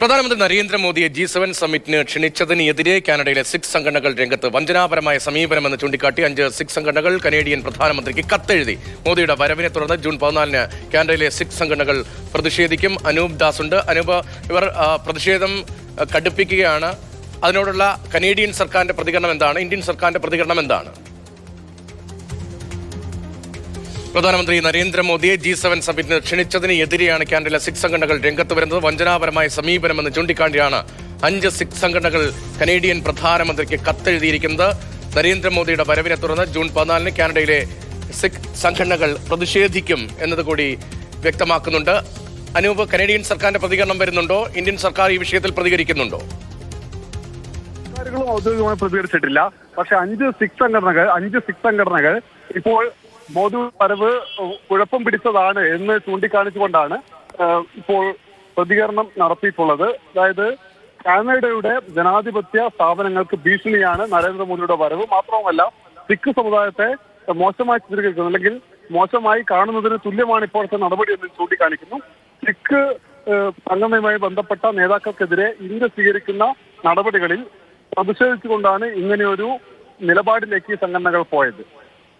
പ്രധാനമന്ത്രി നരേന്ദ്രമോദിയെ G seven സമ്മിറ്റിന് ക്ഷണിച്ചതിനെതിരെ കാനഡയിലെ സിഖ് സംഘടനകൾ രംഗത്ത് വഞ്ചനാപരമായ സമീപനമെന്ന് ചൂണ്ടിക്കാട്ടി അഞ്ച് സിഖ് സംഘടനകൾ കനേഡിയൻ പ്രധാനമന്ത്രിക്ക് കത്തെഴുതി. മോദിയുടെ വരവിനെ തുടർന്ന് ജൂൺ പതിനാലിന് കാനഡയിലെ സിഖ് സംഘടനകൾ പ്രതിഷേധിക്കും. അനൂപ് ദാസ് ഉണ്ട്. അനൂപ് ഇവർ പ്രതിഷേധം കടുപ്പിക്കുകയാണ്. അതിനോടുള്ള കനേഡിയൻ സർക്കാരിന്റെ പ്രതികരണം എന്താണ്? ഇന്ത്യൻ സർക്കാരിന്റെ പ്രതികരണം എന്താണ്? പ്രധാനമന്ത്രി നരേന്ദ്രമോദിയെ ജി സെവൻ സമിറ്റിന് ക്ഷണിച്ചതിന് എതിരെയാണ് കാനഡയിലെ സിഖ് സംഘടനകൾ രംഗത്ത് വരുന്നത്. വഞ്ചനാപരമായ സമീപനമെന്ന് ചൂണ്ടിക്കാണ്ടിയാണ് അഞ്ച് സിഖ് സംഘടനകൾ കനേഡിയൻ പ്രധാനമന്ത്രിക്ക് കത്തെഴുതിയിരിക്കുന്നത്. നരേന്ദ്രമോദിയുടെ വരവിനെ തുടർന്ന് ജൂൺ പതിനാലിന് കാനഡയിലെ സിഖ് സംഘടനകൾ പ്രതിഷേധിക്കും എന്നതുകൂടി വ്യക്തമാക്കുന്നുണ്ട്. അനൂപ് കനേഡിയൻ സർക്കാരിന്റെ പ്രതികരണം വരുന്നുണ്ടോ? ഇന്ത്യൻ സർക്കാർ ഈ വിഷയത്തിൽ പ്രതികരിക്കുന്നുണ്ടോ? ഔദ്യോഗികമായി പ്രതികരിച്ചിട്ടില്ല. പക്ഷെ അഞ്ച് സിഖ് സംഘടനകൾ അഞ്ച് സിഖ് സംഘടനകൾ ഇപ്പോൾ മോദി വരവ് കുഴപ്പം പിടിച്ചതാണ് എന്ന് ചൂണ്ടിക്കാണിച്ചുകൊണ്ടാണ് ഇപ്പോൾ പ്രതികരണം നടത്തിയിട്ടുള്ളത്. അതായത് കാനഡയുടെ ജനാധിപത്യ സ്ഥാപനങ്ങൾക്ക് ഭീഷണിയാണ് നരേന്ദ്രമോദിയുടെ വരവ്. മാത്രവുമല്ല സിഖ് സമുദായത്തെ മോശമായി ചിത്രീകരിക്കുന്നു അല്ലെങ്കിൽ മോശമായി കാണുന്നതിന് തുല്യമാണ് ഇപ്പോഴത്തെ നടപടി എന്ന് ചൂണ്ടിക്കാണിക്കുന്നു. സിഖ് സംഘടനയുമായി ബന്ധപ്പെട്ട നേതാക്കൾക്കെതിരെ ഇന്ത്യ സ്വീകരിക്കുന്ന നടപടികളിൽ പ്രതിഷേധിച്ചുകൊണ്ടാണ് ഇങ്ങനെയൊരു നിലപാടിലേക്ക് സംഘടനകൾ പോയത്.